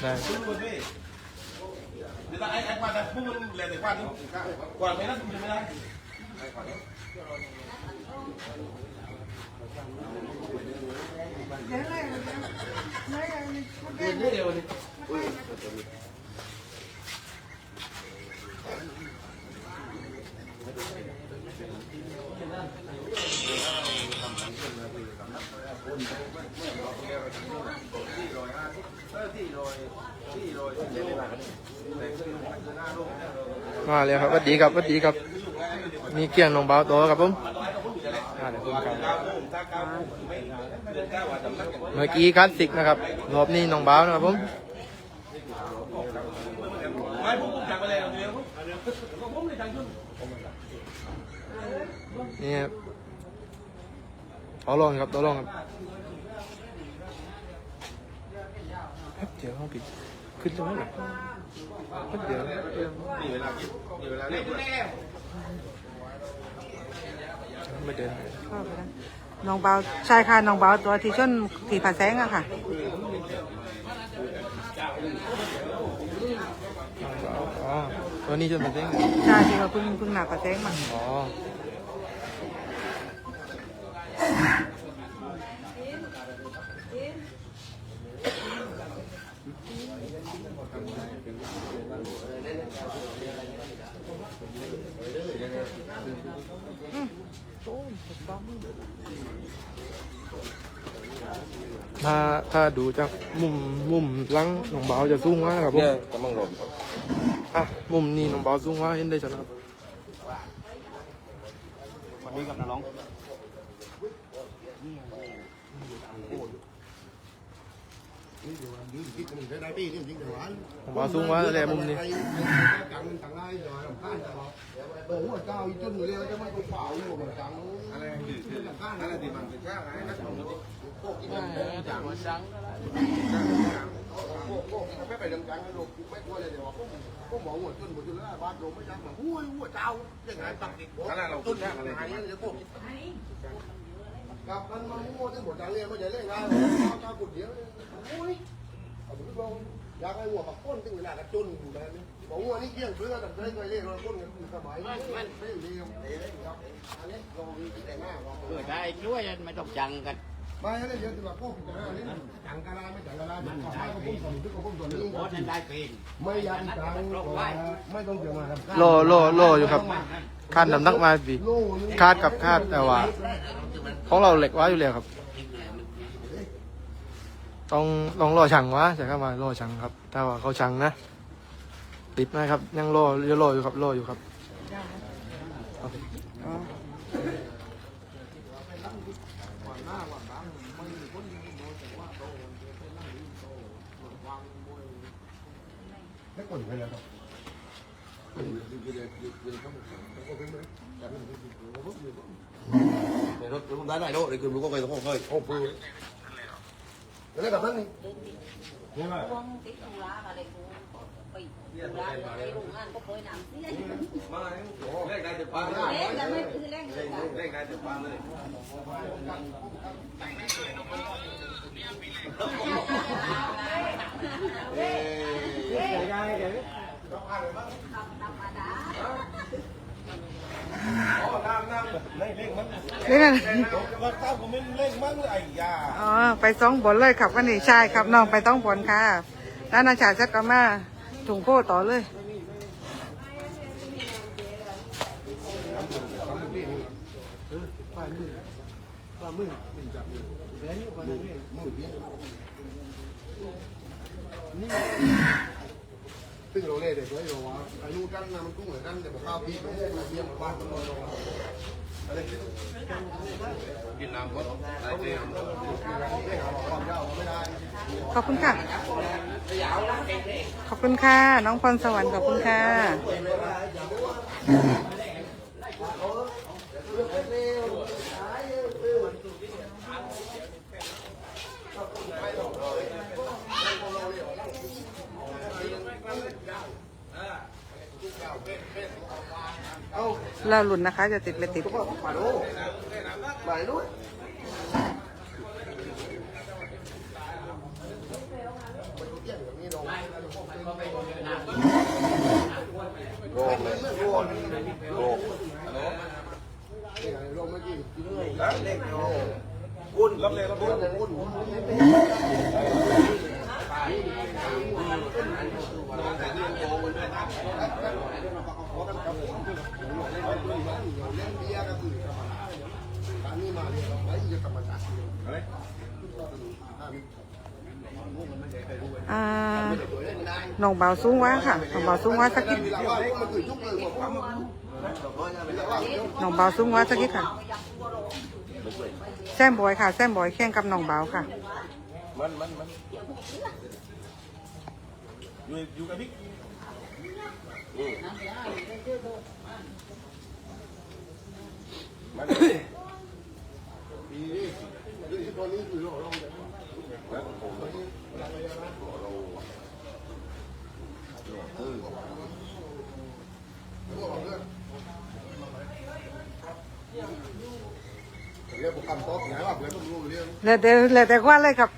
ได้เดี๋ยวไอ้ไอ้กวาดแต่พวก มาเลยครับสวัสดีครับสวัสดีครับ มีเกี่ยงน้องเบาตัวครับผมเมื่อกี้คลาสสิกนะครับรอบนี้น้องเบานะครับผมนนี่ครับต่อรองครับต่อรองครับแป๊บเดียวห้องปิดขึ้นตรงนั้นหรอแป๊บเดียวนี่เวลาคิดนี่เวลาเรียกไม่เดินเข้าไปแล้วน้องเบาใช่ค่ะน้องเบาตัวที่ชนที่ผาแสงอะค่ะอ๋อตัวนี้จนเป็นเด้งใช่ที่ว่าเพิ่งเพิ่งหนาผาแสงมาอ๋อ ถ้าถ้าดูจากมุมมุมหลังน้องเบาจะสูงมากครับผมเนี่ยกำลังหลบอะมุมนี้น้องเบาสูงมากเห็นได้ชัดครับวันนี้กับน้าร้อง น้องเบาสูงมากเลยมุมนี้อะไรคือคืออะไรที่มันเป็นช่างอะไรนักลงทุนจางจาไม่ไปดังจังลูกไม่กลัวเลยเดี๋ยวก็มอหัวจนหัวจนแล้วบ้านลมไม่ยักมาหุ้ยหัวเจ้าอย่างไรตักติดหัวอะไรเราต้นช่างไรเดี๋ยพวก กับมันมาหัวจนหัวจังเลยไม่ใช่เรื่องง่ายเจ้ากุดเดียวหุ้ยเอาไปลงอยากให้หัวปักก้นถึงเวลากระจุนอยู่แบบนี้บอกหัวนี่เกี่ยงเพื่อแต่ได้เคยเรียกเราก้นกันสมัยมันไม่เรียกอันนี้ลองดีแต่หน้าเกิดได้ช่วยไม่ต้องจังกันไม่ได้เยอะแต่ว่าพวกแต่อันนี้จังกะลาไม่จังกะลามันใช่ก็พุ่งส่วนทุกคนพุ่งส่วนนี้เพราะท่านได้เป็นไม่ยันจังไม่ต้องเกี่ยวมาครับโลโลโลอยู่ครับ คาดน้ำหนักมาปีคาดกับคาดแต่ว่า ของเราเหล็กไว้อยู่แล้วครับ ต้องต้องรอช่างวะจะเข้ามารอช่างครับ ถ้าว่าเขาช่างนะติดไหมครับ ยังรอยังรออยู่ครับรออยู่ครับไม่กดไปแล้วครับ ในรถรถได้ไหนรถเลยคือรู้ก็ไปต้องค่อยโอ้ปืนแล้วกับนั่นนี่ช่วงติดธุระอะไรกูไปธุระในโรงงานก็ เคยนำเสียมาแรกได้จะเล็กแต่ไม่คือแรงเลยจ้ะแรกได้จะปาเลยเล่นอะไรว่าเต้าผมไม่เล่นมั้งไอ้ยาอ๋อไปสองบนเลยครับวันนี้ใช่ครับน้องไปต้องบนค่ะแล้วนาชาจักก็มาถุงโก้ต่อเลย ซึ่งเราเล่เด็กไว้เราว่าอายุกันนะมันกุ้งเหมือนกันแต่บอกข้าวพี่ไม่ได้มาเยี่ยมบ้านมันลอยอะไรกินน้ำก็ได้เจ๊ความยาวไม่ได้ขอบคุณค่ะ ขอบคุณค่ะ น้องพรสวรรค์ขอบคุณค่ะ เราลุ้นนะคะ จะติดไม่ติด คุณรับเลยรับเลย น้องเบาสูงวะค่ะน้องเบาสูงวะสักกิดน้องเบาสูงวะสักกิดค่ะ แซมบอยค่ะ แซมบอยแข่งกับน้องเบาค่ะ มันมันมันอยู่อยู่กับบิ๊กอืมมัน เรียกผมคำตอบไหนว่าเพื่อนต้องรู้เรื่อง เหลือแต่เหลือแต่ควันเลยครับ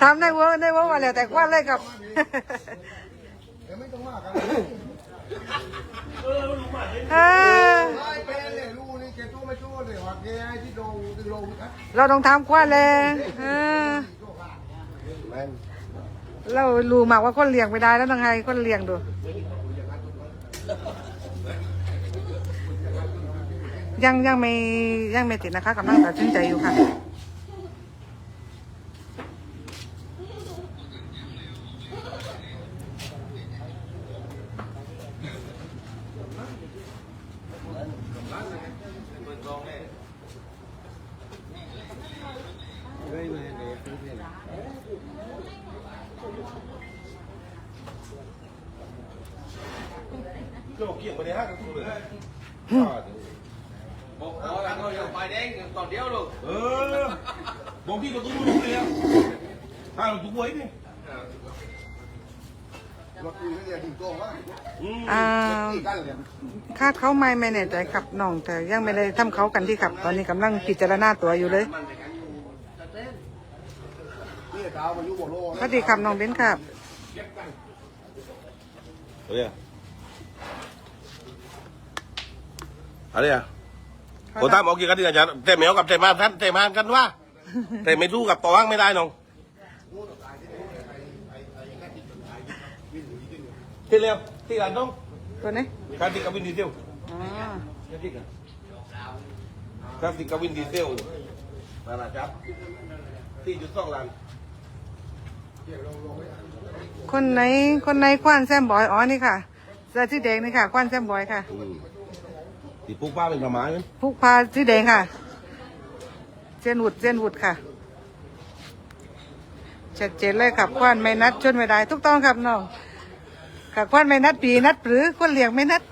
ทำในเวิร์ในเวิร์ว่าเหลือแต่ควันเลยครับ เดี๋ยวไม่ต้องมากกันเออไม่เป็นเลยรู้นี่แกตู้ไม่ตู้เลยว่าแกที่โดนที่โดนนะเราต้องทำควันเลยเออแม่นเรารู้มากว่าคนเลี้ยงไม่ได้แล้วต้องให้คนเลี้ยงดู ยังยังไม่ยังไม่ติดนะคะกำลังตัดสินใจอยู่ค่ะ โยกเกี่ยงไปเลยฮะกับทุกเลยบอกขอแล้วก็ยังไปแดงต อนเดียวลูกเออบอกพี่ก็ตุ้มตุ้มเลยอะถ้าเราตุ้มไว้ดิรถคุยเรียนถึงโตว่าอืมอ่าที่กันเลยคาดเขาไม่ไม่แน่ใจครับน้องแต่ยังไม่ได้ทำเขากันที่ครับ ตอนนี้กำลังพิจารณาตัวอยู่เลยนี่เท้ามายุบโลสวัสดีครับน้องเบนครับอะไรอะอะไรอะโอ้ตามเอากี่กันดีกันจ้ะแต่แมวกับแต่มาท่านแต่มากันว่า แต่ไม่รู้กับตัวว่างไม่ได้น้อง ที่เร็วที่กันต้องตัวนี้การติดกับวินดีเซลอ๋อการติดกับวินดีเซลมาละครับที่จุดสองล้านคนไหนคนไหนคว้านแซมบอยอ๋อนี่ค่ะเสื้อสีแดงนี่ค่ะคว้านแซมบอยค่ะอืมที่ปุ๊กป้าเป็นประมาณนั้นผูกพาสีแดงค่ะ เจยนวุดเจยนวุดค่ะชัดเจนเลยครับคว้านไม่นัดชนไม่ได้ทุกต้องครับน้อง ค่ะคว้านไม่นัดปีนัดหรือคนเลี้ยงไม่นัด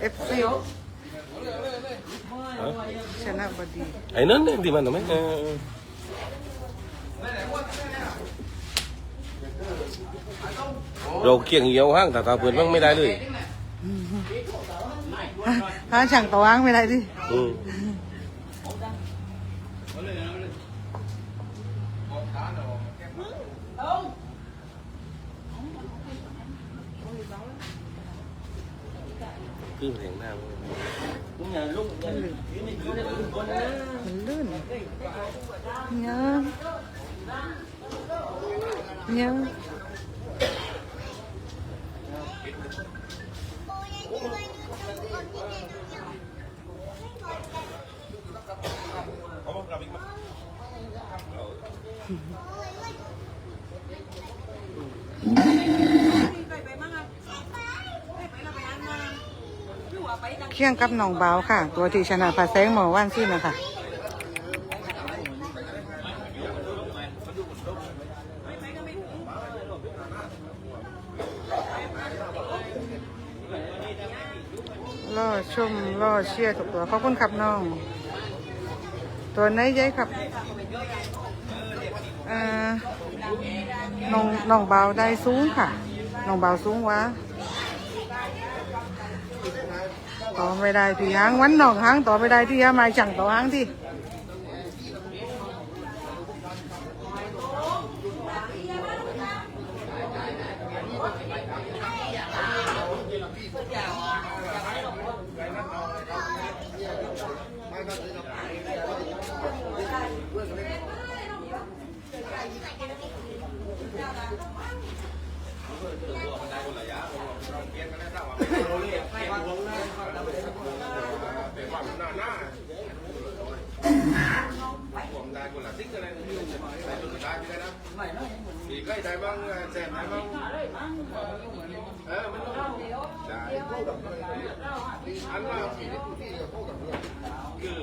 เอฟซีชนะบดี ไอ้นั่นเนี่ยที่มันทำไมเออ เราเคียงเหี่ยวห้างแต่ตาเปิดมั่งไม่ได้เลยหาช่างตัววางไม่ได้ดิอืม คือเสียงหน้ามันมันลื่นเงี้ยเงี้ย เคียงกับน้องเบาค่ะ ตัวที่ชนะผาแสงหมอว่านซี่นะคะล่อชมล่อเชียร์ทุกตัวขอบคุณครับน้อง ตัวไหนยัยครับน้องน้องเบาได้สูงค่ะน้องเบาสูงวะ ต่อไม่ได้ที่หางวันนอกหางต่อไม่ได้ที่ยามาจังต่อหางที่ 俺那比的比的好点多。คือ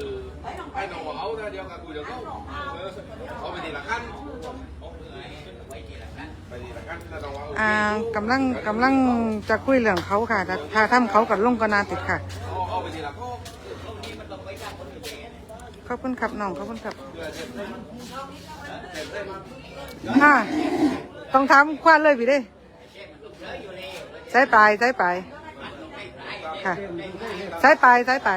ไอ้หนูเอาแต่เดียวกับกูเดี๋ยวก็เออเอาไปทีละขั้นไปทีละขั้นแต่เราเอาอ่ากำลังกำลังจะคุยเรื่องเขาค่ะแต่ถ้าทำเขากับลุงก็นาติดค่ะ เอาเอาไปทีละข้อขอบคุณครับน้องขอบคุณครับน่าต้องทำคว้านเลยพี่เด้ใช้ไปใช้ไป ค่ะซ้ไปซ้าไป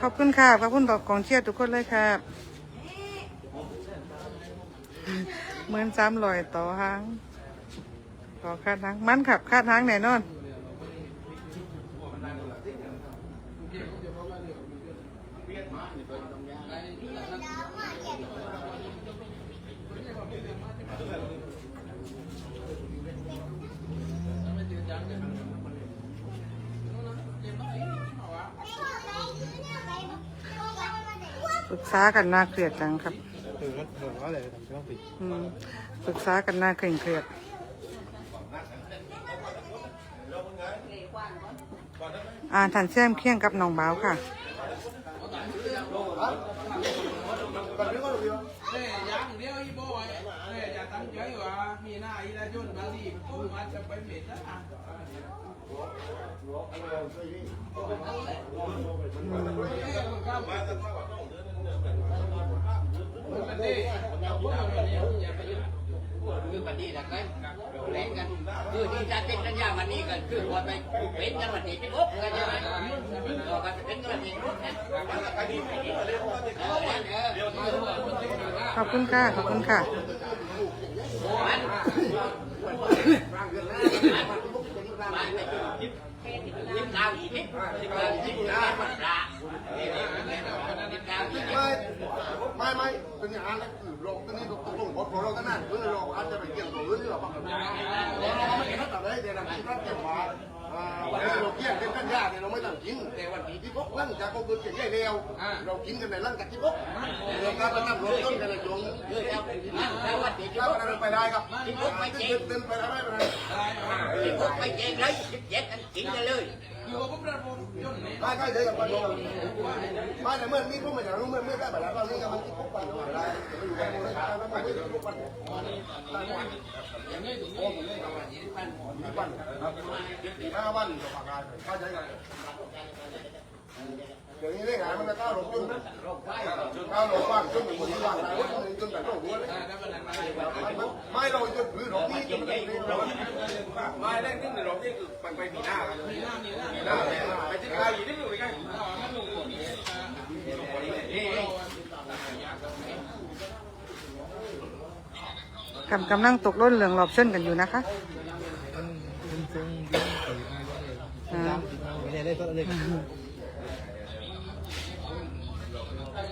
ขอบคุณค่ะ ขอบคุณบอกกองเชียร์ทุกคนเลยค่ะเหมือนซ้ำลอยต่อหางต่อคาดหางมันขับคาดหางไหนนอนเฝึกษากันน่าเคลียดจังครับฝึกซ่กษากันน่าเคร่งเครียด อ่าถั่นเสี่ยมเคียงกับน้องเบาค่ะ คือวันนี้นะกันแรงกันคือที่จะเป็นกันยาวันนี้กันคือวันไปเป็นกันวันนี้เป็นรบกันใช่ไหมต่อกัเป็นกันวันนี้รบนะขอบคุณค่ะขอบคุณค่ะ ไม่ไม่เป็นอย่างนั้นอือลงตอนนี้ตกลงขอเราก็นั่นเพื่อเราอาจจะไปเกี่ยวกับเรื่องที่เราบังคับเราไม่เห็นตั้งแต่ได้เดี๋ยวเราคิดว่าเกี่ยวกับ วันนี้เราเกี่ยงเป็นกันยาเนี่ยเราไม่ต้องกิน แต่วันนี้ที่พกลั่งจากกบือเกี่ยงได้เร็วเรากินกันในลั่งจากที่พกเราการประทับรถต้นกันในจงแล้ววันนี้ที่พกไปได้ครับที่พกไปเจงเต้นไปได้ไหมไปได้ที่พกไปเจงเลยเจ็ดอันกินกันเลย ไม่ก็เดี๋ยวกับมันไม่แต่เมื่อมีพวกมันอย่างนู้นเมื่อเมื่อได้แบบแล้วก็นี่ก็มันพวกปันมาได้จะไปอยู่กันมันมันไม่พวกปันยังไม่ถึงโอ้ผมไม่ทำอะไรนี่ปั้นนี่ปั้นห้าวันต่อปากกาเลยเข้าใจกัน เดี๋ยวนี้ได้งานมันะก้าหลงจุนก้าหลงบ้านจุนเป็นนที่วางงจนจุนแต่ต้องรู้เลยไม่เราจุนหรือหลงที่จุนไม่เราไม่แรกที่หลงที่คือไปไปมีหน้ามีหน้ามีหน้าไปที่กาวอยู่ที่อยู่ด้วยกกำกำลังตกล้นเหลืองหลอบเช่นกันอยู่นะคะอ่า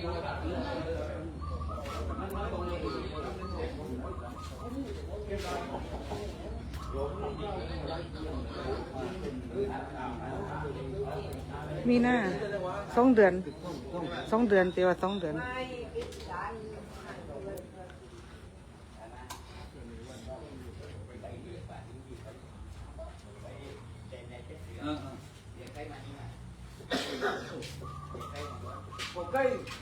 มีหน้าสองเดือนสองเดือนเตีว่าสองเดือนออเใกล้เลย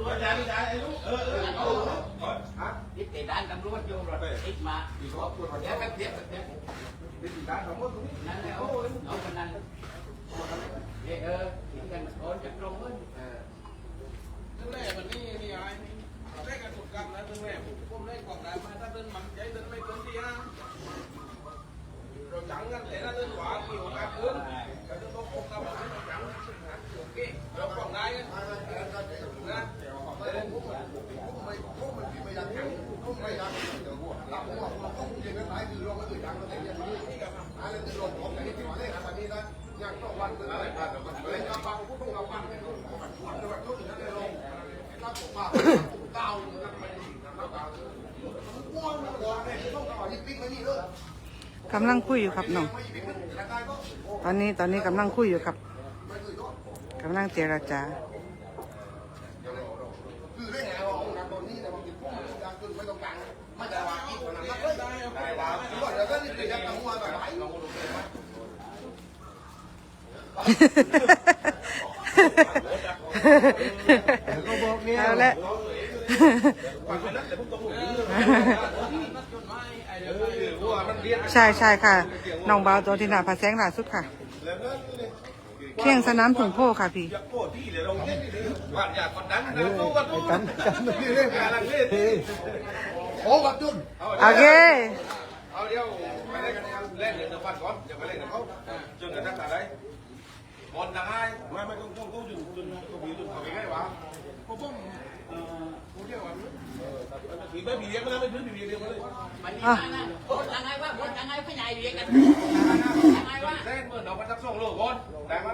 ตัวใหญ่ใหญ่ไอ้ลูกเออเออเอาเอาฮะติดติดด้านตำรวจอยู่รถติดมาอีกรอบครัวเดี๋ยวแป๊บเดียวแป๊บเดียวติดตามกับรถตรงนี้นั่นแหละโอ้ยเอาคนนั้นเออกินกันโอนจากตรงนู้นตั้งแต่วันนี้นี่ไอ้ได้การถูกกรรมนะตั้งแต่ผมผมได้กล่องได้มาถ้าเดินมันใจเดินไม่เกินที่ห้าเราจังกันแต่ถ้าเดินขวากี่โอกาสเกินแต่เดินตรงกลางเราจังโอเคเรากล่องได้กันนะ ไม่พวกมันไม่รักกันพวกไม่รักเดี๋ยวพวกเราพวกพวกเย็นกันตายคือเราก็ตื่นดังเราเต็มที่นี่กับอะไรที่ลงของแต่ที่ที่มาเล่นอันนี้นะยังต้องวันคืออะไรกันเล่นกับฟังผู้ต้องรับฟังเนี่ยวันวันจังหวัดทุกที่ได้ลงรับผมว่าเต้าแล้วไม่ได้รับเต้าว้าวนะว้าวเนี่ยต้องต่อยิ่งปิ๊กไม่นี่เลย กำลังคุยอยู่ครับน้องตอนนี้ตอนนี้กำลังคุยอยู่ครับกำลังเจรจาเฮ้อว่าเดี๋ยวก็นี่เป็นการทำงานแบบไหนลองดูเลยว่าเอาละ ใช่ใช่ค่ะน้องเบาวตัวที่หนาผาแสงล่าสุดค่ะเคียงสนามผงโพค่ะพี่อยากโคตรที่เลยเราเล่นนี่ว่าอยากกดดันนะตู้กันตู้กันนี่เรื่องกำลังเล่นโอ้กับจุนโอเคเอาเดี๋ยวไปเล่นกันเล่นเดี๋ยวฟันก่อนอย่าไปเล่นกับเขาจนกระทั่งอะไรบอลดังไงไม่ไม่ต้องต้องต้องจนจนเขาบีจนเขาไงวะ ผมผมเอ่อผมเรียกว่า ผีไม่ผีเลี้ยงไม่ได้ไม่พื้นผีเลี้ยงมาเลยมันนี่มานะโอนยังไงวะโอนยังไงขยายเรียกกันยังไงวะเล่นเมื่อเราไปทักส่งโลกก่อนแต่มา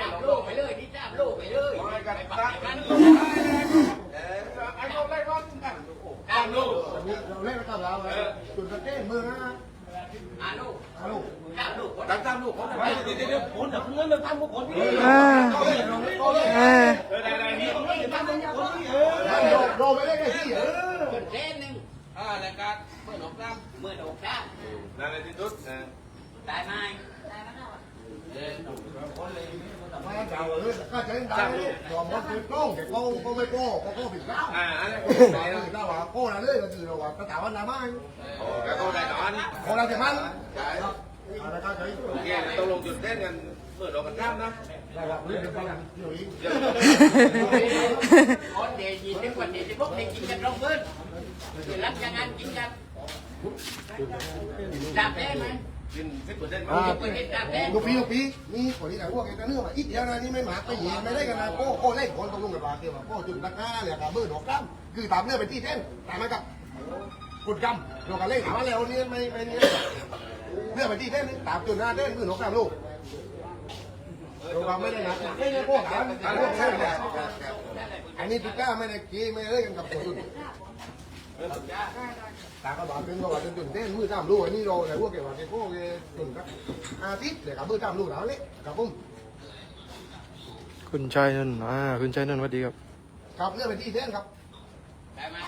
จับโลกไปเลยที่จับโลกไปเลยไปกันไปตัปักกกักันนเออไอ้คนไล่ก่อนตามลูกเราเล่นกับเราจุนกระเต้มือนะอาลูกฮัลโหลจับลูกตามตามลูกเขาไปเดี๋ยวเดี๋ยวผลเดี๋ยวเงินเราตามพวกคนพี่เออเออเออได้ได้นี่ต้องตามพวกคน พี่เออเราไม่ได้ไงที่เออเป็นเส้นหนึ่งอ่ารายการเมื่อหนอกน้เมื่อดอกจ้านั่นแหละที่สุดได้ไหมมาเจ้าเลยก็ใช้ได้ยอมรับคือโก้แต่โก้ก็ไม่โก้ก็โก้ผิดแล้วอ่าอันนี้โก้ไหนเราว่าโก้นั่นเลยก็คือเราว่าก็ถามว่าน้ำมันโอ้แกก็ได้ก่อนโก้เราจะมันอะไรก็ใช้โอเคต้องลงจุดเต้นกันเมื่อเรากันข้ามนะ ได้ว่าเรื่องเป็นฟังอยู่อีกคนเดียวยี่สิบคนเดียวสิบพวกเด็กกินกันตรงพื้นคือรับยังงานกินกันจับได้ไหมกินสินต์สิบเปอร์เซ็นต์จับได้ลูกพี่ลูกพี่นี่คนที่ไหนพวกแกจะเนื้อมาอีกเดียวนะนี่ไม่หมาไปเหยียไม่ได้กันนะโก้โก้เล่นคนตรงลงกับปาเดียวโก้จุดราคาเนี่ยกับเบอร์ดอกกำคือตามเนื้อไปที่เส้นตามมากับกุดกำเราก็เล่นถามว่าแล้วนี่ไม่ไม่เนี่เนื้อไปที่เส้นตามจุดหน้าเส้นคือดอกกำลูก เราไม่ได้นะไม่ได้พวกกันพวกเส้นเนี่ยอันนี้ตุ๊กตาไม่ได้กี้ไม่ได้เล่นกันกับจุดตาก็บอกเป็นว่าจุดเส้นมือตามลูกอันนี้เราแต่พวกแกว่าแกพวกแกจุดครับอาทิตย์เดี๋ยวกับมือตามลูกแล้วเนี่ยกับผมคุณชายนนท์อ่าคุณชายนนท์สวัสดีครับครับเลือกไปที่เส้นครับได้ไหม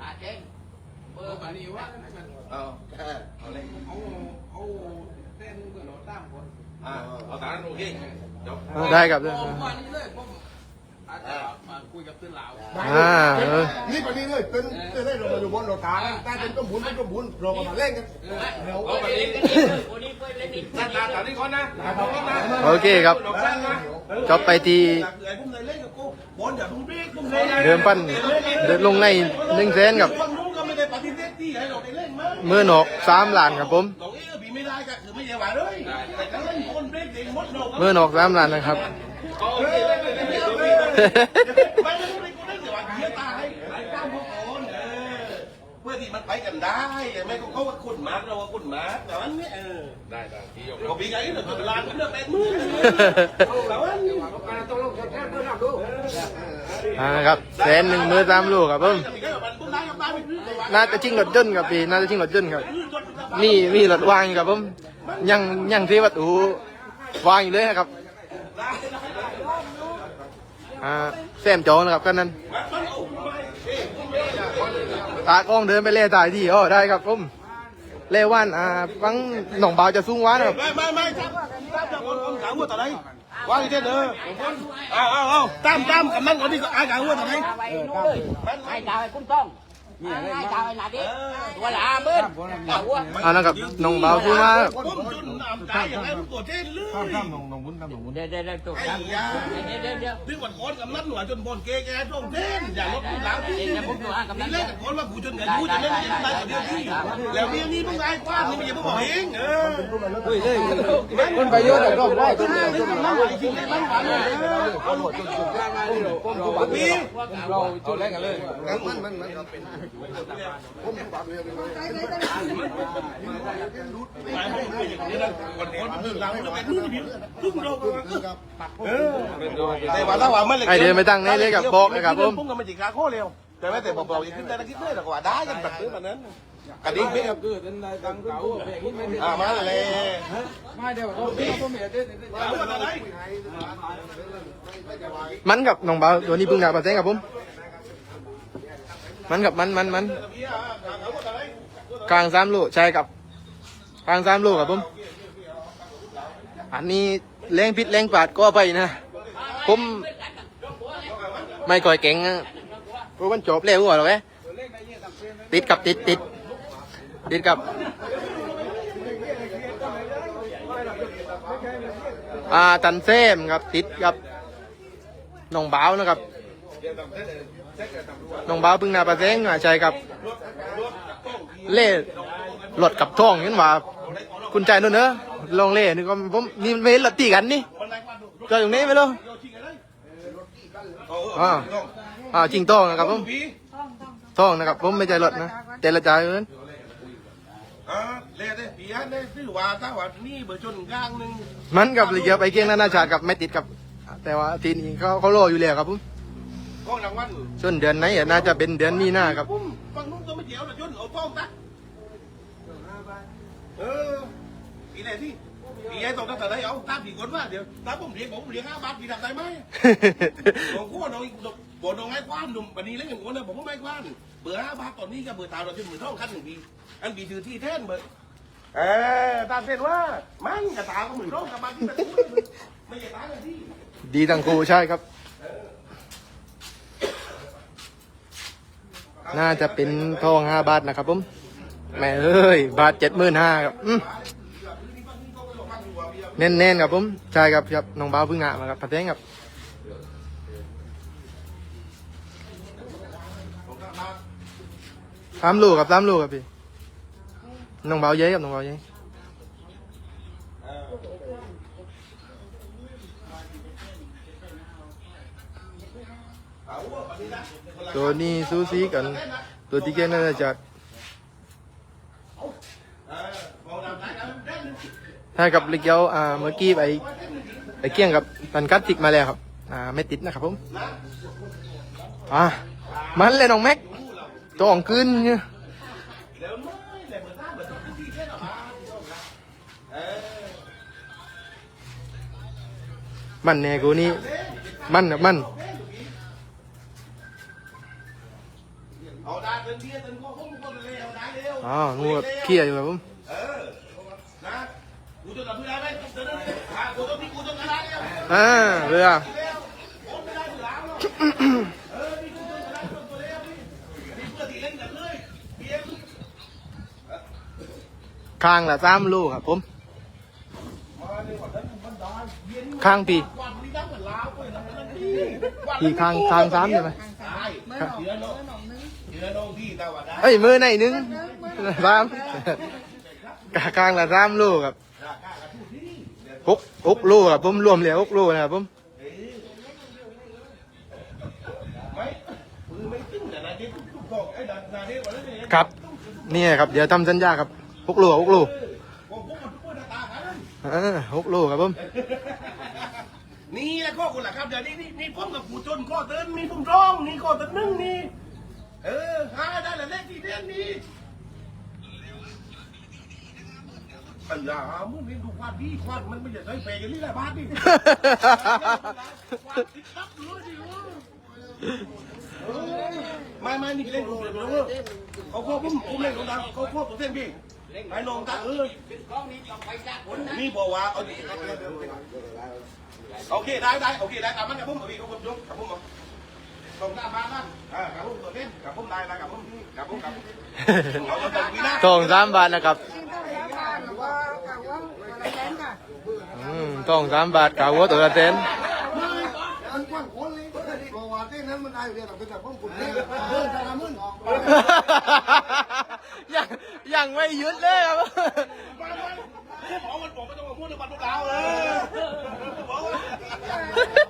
อาเจนำเปิดมานี่ว่านั่นมันเอาเอาเลยเอาเอาเต้นเมื่อหนอกน้ำคน อ่าเอาตามนั้นโอเคจบได้ครับได้ผมวันนี้เลยผมอาจจะมาคุยกับตื้นเหลาอ่าเออ นี่ปนี้เลยเป็นเป็นได้ลงมาอยู่บนรถตาแต่เป็นก็หมุนเป็นก็หมุนเราก็มาเล่นกันเอาไปเล่นกันนี่คนนี้ไปเล่นนี่หน้าตาตาที่คนนะตาที่นะโอเคครับจบไปที่ไอ้พวกเลยเล่นกับกูบอลอย่าเพิ่งเบรกพวกเลยเดิมปั้นเดินลงในหนึ่งแสนครับคนนู้นก็ไม่ได้ปฏิเสธที่ให้เราได้เล่นมั้งเมื่อนอกสามล้านครับผมเราเอ๊ะบี ไม่ได้ก็คือไม่ใช่หวานเลยแต่ก็เล่นคนเบรกเด็กมดเราเมื่อนอกสามล้านนะครับไม่ได้ไม่กูได้แต่ว่าเสียตายไอ้เจ้าพวกคนเออเพื่อที่มันไปกันได้ไม่ก็เขาว่าคุณมาร์กเราว่าคุณมาร์กแต่ว่าเนี่ยเออได้ได้ที่ยกก็บีไงเนี่ยตัวลานก็เลือกแปดหมื่นแต่ว่าเนี่ยอ่าครับแสนหนึ่งมือสามลูกครับผมจะมีแค่มันพวกนั้นก็ตายไปพื้นเลยว่ะน่าจะชิงรถยนต์ครับพี่น่าจะชิงรถยนต์ครับ มีมีรถวางอยู่ครับผมยังยังที่วัตถุวางอยู่เลยครับอ่าแซมโจนะครับกันนั้นตากล้องเดินไปเล่ถ่ายที่อ๋อได้ครับผมเล่ว่านอ่าฟังหนองบ่าวจะสูงว้านครับไม่ไม่ไม่ครับตามจากคนคนขางหัวตาไหนว่าอีเด้อเด้อเอาเอาเอาตามตามกำนันคนที่อายขางหัวตาไหนไปนู่นเลยให้ดาวไอ้คุ้มต้อง ให้ดาวไอ้หนาดิตัวหลาเบิ้ลเอาวะอ่านะครับหนองบ่าวสูงว้าครับผมจนน้ำตายอย่างไรผมตัวเท่นเลยเดี๋ยวเดี๋ยวเดี๋ยวจบไอ้ครับเดี๋ยวเดี๋ยวเดี๋ยวถึงวันก่อนกำนันหน่วยจนบนเกแกท่องเท่นอย่าลบหลังที่นี่เล่นกับคนว่าผู้จนเงินผู้จะเล่นเล่นได้แต่เดียวที่แล้วเมียนี่มึงไอ้กว้านนี่ไม่ใช่มึงบอกเองเออคนไปเยอะแต่ก็ได้จนจนมันไหวจริงได้บ้างกันเลยปีเราจุดแรกกันเลยมันมันมันครับผมปากเรียนเลยวันก่อนมันหลังจะเป็นนู่นนี่ครึ่งโลกครับเออแต่ว่าถ้าว่ามันไอเดินไปตั้งนี่เลยกับบอกนะครับผมผมก็ไม่จิกาโคเร็วแต่แม้แต่บอกเราอย่าขึ้นได้นะคิดเลยแต่ว่าได้กันแบบนี้แบบนั้นกระดิ่งเบี้ยอ่ามาเลยไม่เดี๋ยวเขาเขาเมียเด้มาอะไรมันกับน้องบ่าวตัวนี้เพิ่งหนาประเซ็งกับผม มันกับมันมันมันกลางสามลูกใช่กับกลางสามลูกกับผมอันนี้แรงพิษแรงปาดก็ไปนะผมไม่ก่อยเก่งเพราะมันจบเร็วกว่าหรอกแกติดกับติดติดติดกับอ่าตันเซมครับติดกับน้องบ้าวนะครับ น้องบ้าวเพึ่งนาประเซงอะใช่ครับ เล่หลดกับท่องนี่ว่าคุณใจนู่นเนอะลองเล่นี่ก็ผมนี่ไม่เห็นหลดตีกันนี่เจอตรงนี้ไปเลยอ่าอ่าจริงท่องนะครับผมท่องนะครับผมไม่ใจหลดนะเจรจาเอินอ่าเล่ได้ปีฮันได้ซื้อว่าถ้าว่านี่มันกับเหลือไปเกียงนานาชาติกับไม่ติดกับ แต่ว่าทีนี้เขาเขารออยู่แล้วครับผม กองรางวัลส่วนเดือนไหนอะน่าจะเป็นเดือนมีนาครับ ปุ้มฟังนู้นก็ไม่เจียวนะชนเอาฟ้องตักเออปีไหนที่ปีไอ้ตรงนั้นแต่ไหนเอาตามผีคนว่าเดี๋ยวตามผมเรียกผมเรียกห้าบาทปีทำได้ไหมผมก็น้องบอกน้องไอ้กว้านหนุ่มปันนี้เล่นอย่างคนนะผมก็ไม่กว้านเบอร์ห้าบาทตอนนี้ก็เบอร์ตามเราที่หมื่นท่องคันหนึ่งปีอันปีถือที่แท่นเบอร์เออตามเส้นว่ามันกระตาก็หมื่นท่องกับบางที่แบบไม่ใช่ตาเลยที่ดีทั้งคู่ใช่ครับ น่าจะเป็นทองห้าบาทนะครับผมแม่เอ้ยบาทเจ็ดหมื่นห้าครับแน่นๆครับผมใช่ครับครับน้องบ้าวพึ่งงะมาครับพัดแทงครับสามลูกครับสามลูกครับพี่น้องบ้าวเย้ครับน้องบ้าวเย้ ตัวนี้ซูซีกัน ตัวที่แกน่าจะจัดถ้ากับลิเกียวอ่าเมื่อกี้ไปไปเกี่ยงกับตันกัดติกมาแล้วครับ อ่าไม่ติดนะครับผมอ่ามันเลยน้องแม็กตัวอ่องขึ้นเนี่ยมันเนี่ยกูนี่มันนะมัน เอาได้เดินเที่ยวเดินก็คงคนเลยเอาได้เร็วอ๋องูแบบเขี้ยอยู่ครับผมเออนะกูจะทำเพื่ออะไรเดินเลยหากูต้องที่กูต้องการแล้วอ่าเรือโอนไม่ได้อยู่แล้วข้างละสามลูกครับผมข้างปีปีข้างข้างสามใช่ไหมเดือนน้องเดือนน้องพี่ตาวัดได้เอ้ยมือไหนหนึง สามข้างละสามลูกครับหกหกลูกครับผมรวมแล้วหกลูกนะครับผมไม่มือไม่ครับนี่ครับ เดี๋ยวทำสัญญาครับหกลูกหกลูกผมผมมันพูดตากันเออหกลูกครับผมนี่แหละข้อคุณล่ะครับเดี๋ยวนี้นี่นี่ผมกับผู้จนข้อเตือนมีผมร้องนี่ข้อเตือนนึงนี่เออหาได้ละเลขที่เดือนนี้ ปัญญามึงเรียนดูควาดดีควาดมันไม่ใช่ใช้เปย์กันนี่แหละบ้าทดิควาดติดตับเลยดิเออไม่ไม่นี่เล่นดูเลยพี่น้อเขาควบผมผมเล่นของดังเขาควบตัวเส้นพี่ไอ้น้องตาเออนี่บอกว่าเอาดิโอเคได้ได้โอเคได้ตามมันกับผมกับพี่กับผมยกกับผมบอกตรงหน้าบ้านนั่นอ่ากับผมตัวเล่นกับผมได้ได้กับผมกับผมกับเอาตรงนี้นะทองสามบาทนะครับ อว่าเก่าว่าอะไรแทนค่ะอืมทองสามบาทกาวหัวตัวละเซนมันกว้างคนเลยบอกว่าเต้นนั้นมันได้อยู่เนี่ยแต่เป็นแต่ผมคุณเล่นเดินทางมึนยังยังไม่หยุดเลยครับบอกมันบอกไม่ต้องมาพูดในบัตรพวกเราเออบอกว่าเข้าไปเข้าไปดูดูกันนะพูดถึงเข้ามามามาพูดให้มันเออโลโลทำเขาครับผมเปิดท้องเล่นบ้านมันเกี่ย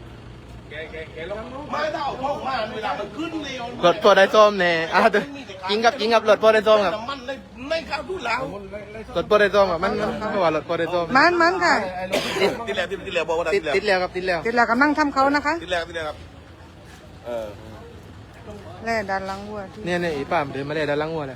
ไม้แล้วจำน้ำได้ไม้แล้วแล้วรถตั้งยู่เราไปด้วยแกแกแกลงไม้เต่าท้องมาเวลามันขึ้นเร็วรถพอได้ส้มเนี่ยอะเดี๋ยวจริงครับจริงครับรถพอได้ส้มครับมันในในข้าวทุนแล้วรถพอได้ส้มครับมันมันเพราะว่ารถพอได้ส้มมันมันค่ะ ติดแล้วติดแล้วบอกว่าติดติดแล้วครับติดแล้วเดี๋ยวเรากำลังทำเขานะคะ ติดแล้วติดแล้วครับเออแล่ดันหลังวัวที่เนี่ยเนี่ยอีป้ามเดินมาเลยด้านหลังวัวเลย